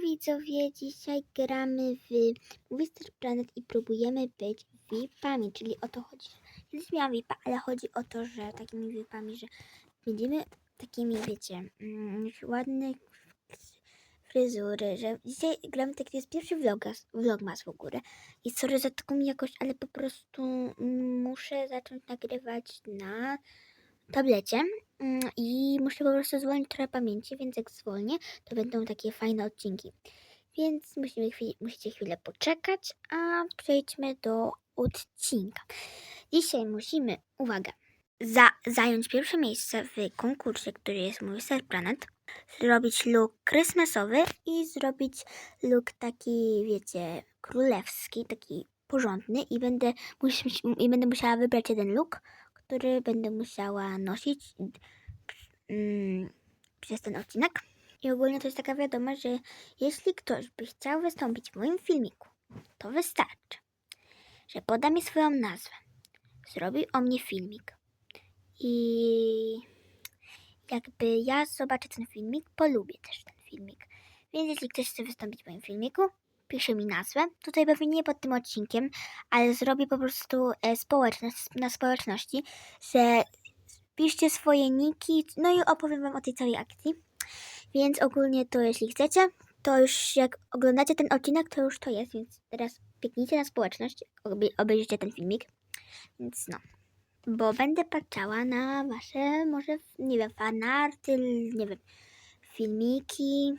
Widzowie, dzisiaj gramy w Star Planet i próbujemy być VIP-ami, czyli o to chodzi. Kiedyś miałam VIP-a, ale chodzi o to, że takimi VIP-ami, że będziemy takimi, wiecie, mm, ładne fryzury, że dzisiaj gramy taki jest pierwszy vlogas, vlogmas w ogóle. I sorry za taką jakość, ale po prostu muszę zacząć nagrywać na tablecie i muszę po prostu zwolnić trochę pamięci, więc jak zwolnię, to będą takie fajne odcinki. Więc musimy chwili, musicie chwilę poczekać, a przejdźmy do odcinka. Dzisiaj musimy, uwaga, za, zająć pierwsze miejsce w konkursie, który jest mój Star Planet, zrobić look krysmasowy i zrobić look taki, wiecie, królewski, taki porządny i będę, musi, i będę musiała wybrać jeden look, który będę musiała nosić mm, przez ten odcinek. I ogólnie to jest taka wiadomość, że jeśli ktoś by chciał wystąpić w moim filmiku, to wystarczy, że poda mi swoją nazwę, zrobi o mnie filmik i jakby ja zobaczę ten filmik, polubię też ten filmik. Więc jeśli ktoś chce wystąpić w moim filmiku, pisze mi nazwę. Tutaj pewnie nie pod tym odcinkiem, ale zrobię po prostu e, społeczność, na społeczności, że piszcie swoje niki, no i opowiem wam o tej całej akcji. Więc ogólnie to jeśli chcecie, to już jak oglądacie ten odcinek, to już to jest, więc teraz pieknijcie na społeczność, obej- obejrzyjcie ten filmik. Więc no. Bo będę patrzała na wasze, może, nie wiem, fanarty, nie wiem, filmiki,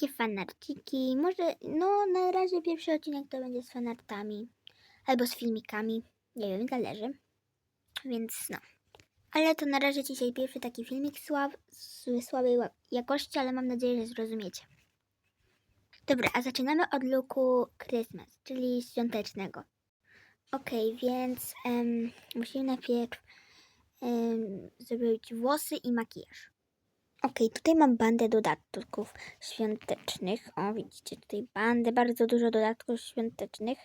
takie fanarciki. Może, no na razie pierwszy odcinek to będzie z fanartami albo z filmikami. Nie wiem, zależy. Więc no. Ale to na razie dzisiaj pierwszy taki filmik słab, z słabej ła- jakości, ale mam nadzieję, że zrozumiecie. Dobra, a zaczynamy od looku Christmas, czyli świątecznego. Okej, więc em, musimy najpierw em, zrobić włosy i makijaż. Okej, tutaj mam bandę dodatków świątecznych. O, widzicie tutaj bandę, bardzo dużo dodatków świątecznych.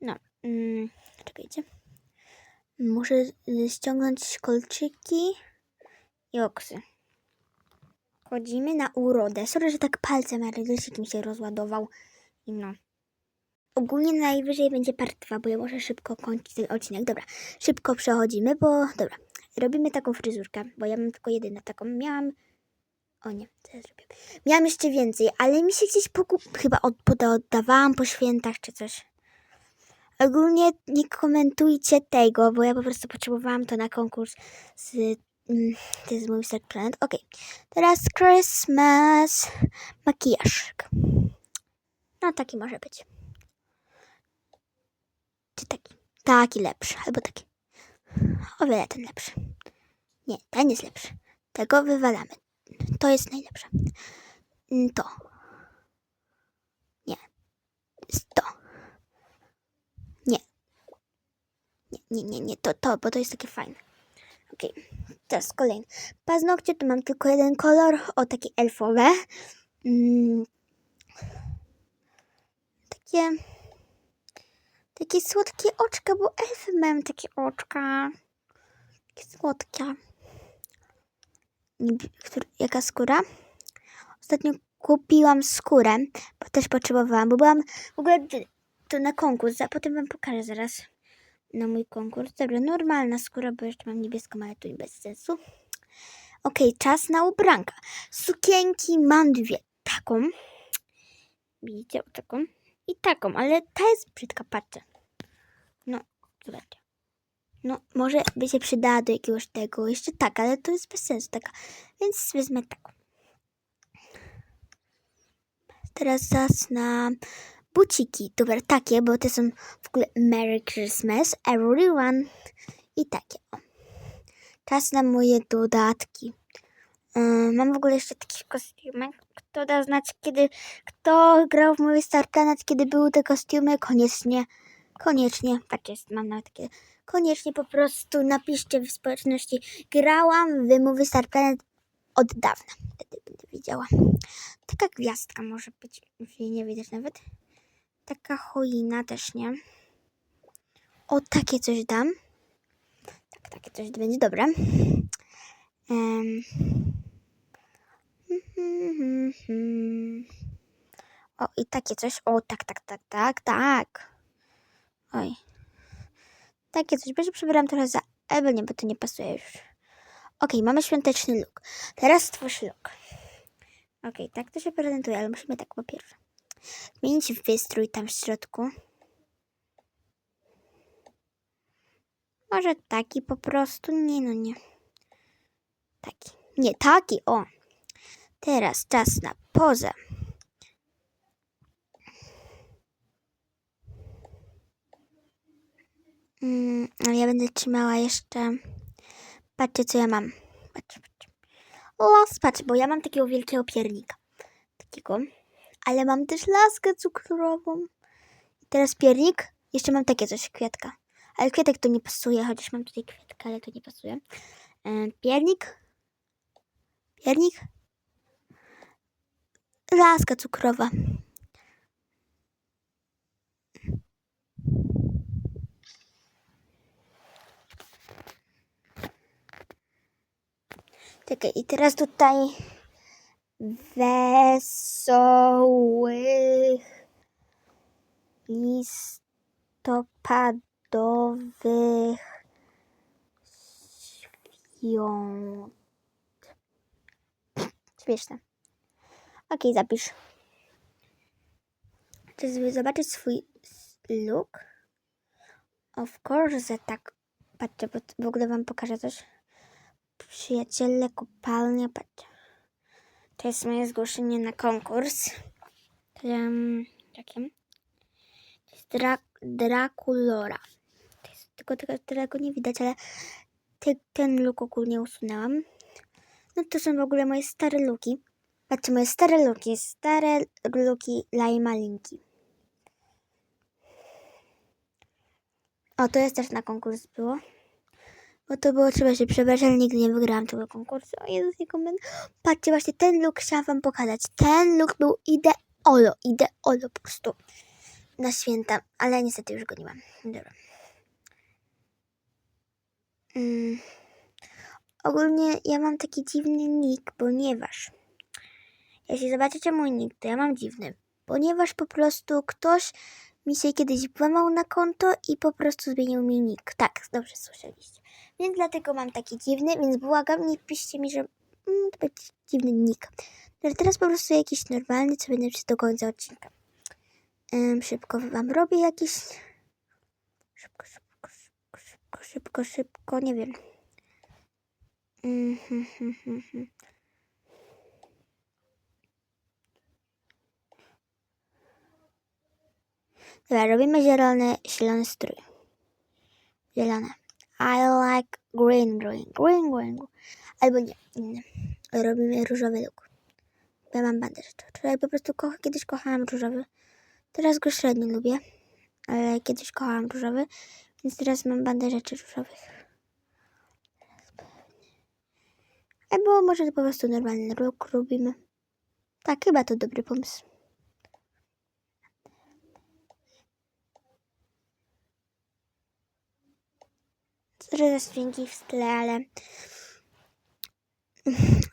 No, mm, czekajcie. Muszę ściągnąć kolczyki i oksy. Chodzimy na urodę. Sorry, że tak palcem, ale rysik mi się rozładował. I no. Ogólnie najwyżej będzie part 2, bo ja muszę szybko kończyć ten odcinek. Dobra, szybko przechodzimy, bo dobra. Robimy taką fryzurkę, bo ja mam tylko jedną taką. Miałam. O nie, co ja zrobię? Miałam jeszcze więcej, ale mi się gdzieś pokup... chyba od, oddawałam po świętach czy coś. Ogólnie nie komentujcie tego, bo ja po prostu potrzebowałam to na konkurs z. Mm, to jest mój Start Planet. Okej, teraz Christmas makijaż. No taki może być. Czy taki? Taki lepszy, albo taki. O wiele ten lepszy. Nie, ten jest lepszy. Tego wywalamy. To jest najlepsze. Mm, To. Nie. To. Nie. Nie, nie, nie, nie. To, to, bo to jest takie fajne. Okej. Teraz kolejny. Paznokcie tu mam tylko jeden kolor. O, takie elfowe. Mm. Takie takie słodkie oczka, bo elfy mają takie oczka. Takie słodkie. Jaka skóra? Ostatnio kupiłam skórę, bo też potrzebowałam, bo byłam w ogóle to na konkurs, a potem wam pokażę zaraz na mój konkurs. Dobra, normalna skóra, bo jeszcze mam niebieską, ale tu i bez sensu. Okej, czas na ubranka. Sukienki mam dwie. Taką. Widzicie, taką. I taką, ale ta jest brzydka, patrzcie. No, zobaczcie. No, może by się przydała do jakiegoś tego. Jeszcze tak, ale to jest bez sensu taka. Więc wezmę taką. Teraz czas na buciki. Dobra, takie, bo te są w ogóle Merry Christmas, everyone. I takie. Czas na moje dodatki. Yy, mam w ogóle jeszcze taki kostiumek. Kto da znać, kiedy... Kto grał w mój Star Planet, kiedy były te kostiumy? Koniecznie, koniecznie, tak jest, mam nawet takie... Koniecznie po prostu napiszcie w społeczności. Grałam w Movie Star Planet od dawna. Wtedy będę wiedziała. Taka gwiazdka może być. Jej nie widać nawet. Taka choina też nie. O, takie coś dam. Tak, takie coś będzie dobre. Em. Hmm, hmm, hmm, hmm. O, i takie coś. O, tak, tak, tak, tak, tak. Oj. Takie coś. Będzie przebieram trochę za Ewę, bo to nie pasuje już. Okej, mamy świąteczny look. Teraz stwórz look. Okej, tak to się prezentuje, ale musimy tak po pierwsze. Zmienić wystrój tam w środku. Może taki po prostu? Nie, no nie. Taki. Nie, taki, o. Teraz czas na pozę. Mm, ja będę trzymała jeszcze. Patrzcie, co ja mam. Patrzcie. Las, patrzcie, bo ja mam takiego wielkiego piernika. Takiego. Ale mam też laskę cukrową. I teraz piernik. Jeszcze mam takie coś, kwiatka. Ale kwiatek to nie pasuje, chociaż mam tutaj kwiatka, ale to nie pasuje. E, piernik. Piernik. Laska cukrowa. Czekaj, i teraz tutaj wesołych listopadowych świąt. Śmieszne. Okej, zapisz. Chcesz sobie zobaczyć swój look? Of course, że tak. Patrzcie, bo w ogóle wam pokażę coś. Przyjaciele, kopalnia, patrzcie. To jest moje zgłoszenie na konkurs. Um, takim. To jest Dra Draculora. To jest, tylko tego, tego nie widać, ale te, ten look ogólnie usunęłam. No to są w ogóle moje stare looki. Patrzcie, moje stare looki. Stare looki Lajma Linki. O, to jest też na konkurs było. Bo to było, trzeba się przebrać, ale nigdy nie wygrałam tego konkursu. O Jezus, nie koment. Patrzcie, właśnie ten look chciałam wam pokazać. Ten look był ideolo, ideolo po prostu. Na święta, ale niestety już go nie mam. Dobra. Mm. Ogólnie ja mam taki dziwny nick, ponieważ jeśli zobaczycie mój nick, to ja mam dziwny, ponieważ po prostu ktoś mi się kiedyś włamał na konto i po prostu zmienił mi nick. Tak, dobrze słyszeliście. Więc dlatego mam taki dziwny, więc błagam, nie piszcie mi, że mm, to będzie dziwny nick. No, teraz po prostu jakiś normalny, co będę przez do końca odcinka. Szybko wam robię jakiś... Szybko, szybko, szybko, szybko, szybko, szybko, nie wiem. Mhm, mhm, mhm. Dobra, robimy zielony, zielony strój. Zielone. I like green, green, green, green. Albo nie, inny. Robimy różowy look. Ja mam rzeczy. Czyli po prostu kocha, kiedyś kochałam różowy. Teraz go średnio lubię. Ale kiedyś kochałam różowy. Więc teraz mam bandę rzeczy różowych. Albo może to po prostu normalny look robimy. Tak, chyba to dobry pomysł. Za dźwięki w tle, ale...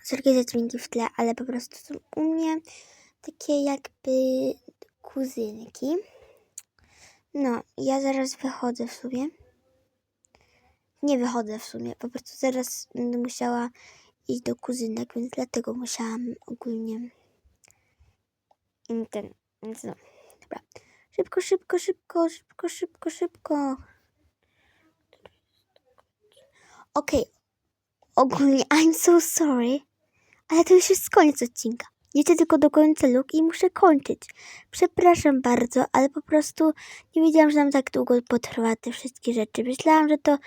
Sorry za dźwięki w tle, ale po prostu są u mnie takie jakby kuzynki. No, ja zaraz wychodzę w sumie. Nie wychodzę w sumie, po prostu zaraz będę musiała iść do kuzynek, więc dlatego musiałam ogólnie ten, więc no, dobra. Szybko, szybko, szybko, szybko, szybko, szybko. Okej, ogólnie I'm so sorry, ale to już jest koniec odcinka. Jedzie tylko do końca luk i muszę kończyć. Przepraszam bardzo, ale po prostu nie wiedziałam, że nam tak długo potrwa te wszystkie rzeczy. Myślałam, że to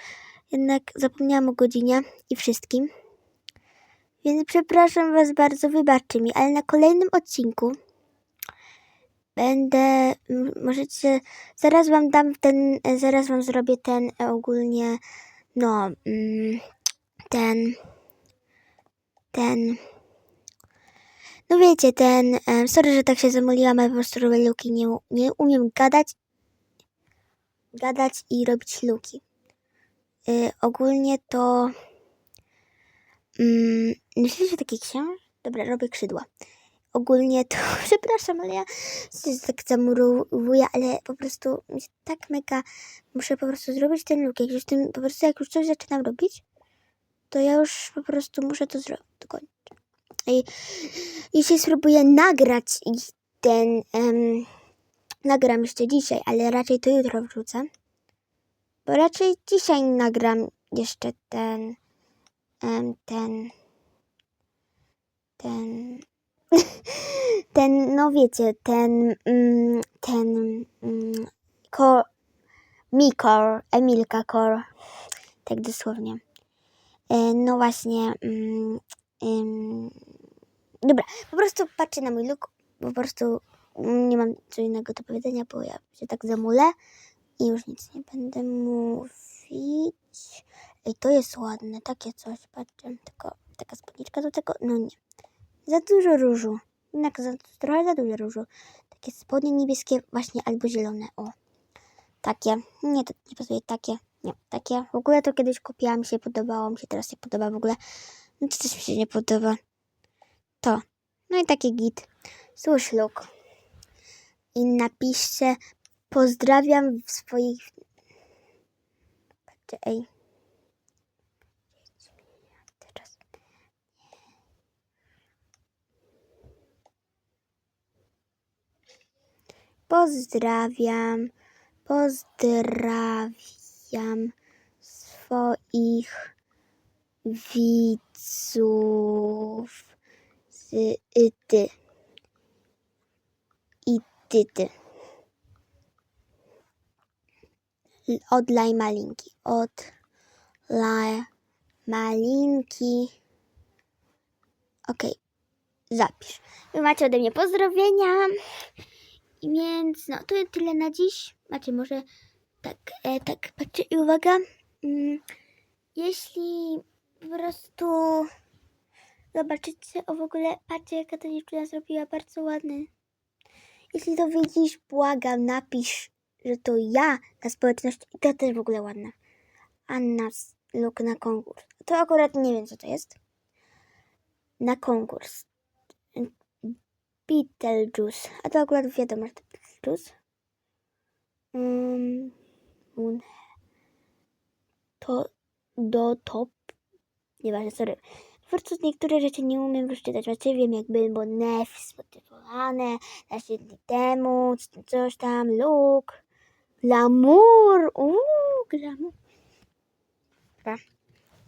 jednak zapomniałam o godzinie i wszystkim. Więc przepraszam Was bardzo, wybaczcie mi, ale na kolejnym odcinku będę, możecie, zaraz Wam dam ten, e, zaraz Wam zrobię ten e, ogólnie, no, mm, ten, ten, no wiecie, ten, sorry, że tak się zamyliłam, ale po prostu robię luki, nie, nie umiem gadać, gadać i robić luki. Y, ogólnie to, mm, myślicie, że taki książ? Dobra, robię krzydła. Ogólnie to przepraszam, ale ja się tak zamurowuję, ale po prostu tak mega muszę po prostu zrobić ten look. Jak już tym, po prostu jak już coś zaczynam robić, to ja już po prostu muszę to zrobić. dokończyć. I dzisiaj spróbuję nagrać ten em, nagram jeszcze dzisiaj, ale raczej to jutro wrzucę. Bo raczej dzisiaj nagram jeszcze ten em, ten ten ten, no wiecie, ten, mm, ten, mm, ko, Mikor, Emilka Kor, tak dosłownie. E, no właśnie, mm, ym, dobra, po prostu patrzę na mój look, po prostu nie mam co innego do powiedzenia, bo ja się tak zamulę i już nic nie będę mówić. Ej, to jest ładne, takie coś, patrzę, tylko taka spódniczka do tego, no nie. Za dużo różu. Jednak za, trochę za dużo różu. Takie spodnie niebieskie właśnie albo zielone. O. Takie. Nie, to nie pasuje. Takie. Nie, takie. W ogóle to kiedyś kupiłam, się podobało. Mi się teraz nie podoba w ogóle. No to też mi się nie podoba. To. No i taki git. Służ look. I napiszcie pozdrawiam swoich... Patrzcie, ej. Pozdrawiam, pozdrawiam swoich widzów z ty i ty ty. Od malinki, od malinki. Okej, zapisz. Wy macie ode mnie pozdrowienia. I więc, no to tyle na dziś. Macie może tak, e, tak, patrzcie i uwaga. Mm, jeśli po prostu zobaczycie, o w ogóle, patrzcie jaka ta dziewczyna zrobiła, bardzo ładny. Jeśli to widzisz, błagam, napisz, że to ja na społeczności i to też w ogóle ładna. Anna look na konkurs. To akurat nie wiem, co to jest. Na konkurs. Beetlejuice. A to akurat wiadomo, że to Beetlejuice. Um, moon. To do top. Nieważne, sorry. Po prostu niektóre rzeczy nie umiem przeczytać. Znaczy wiem jak był, bo Nef spotywowane, na dni temu, coś tam, look, glamour, uuu, glamour. Dobra.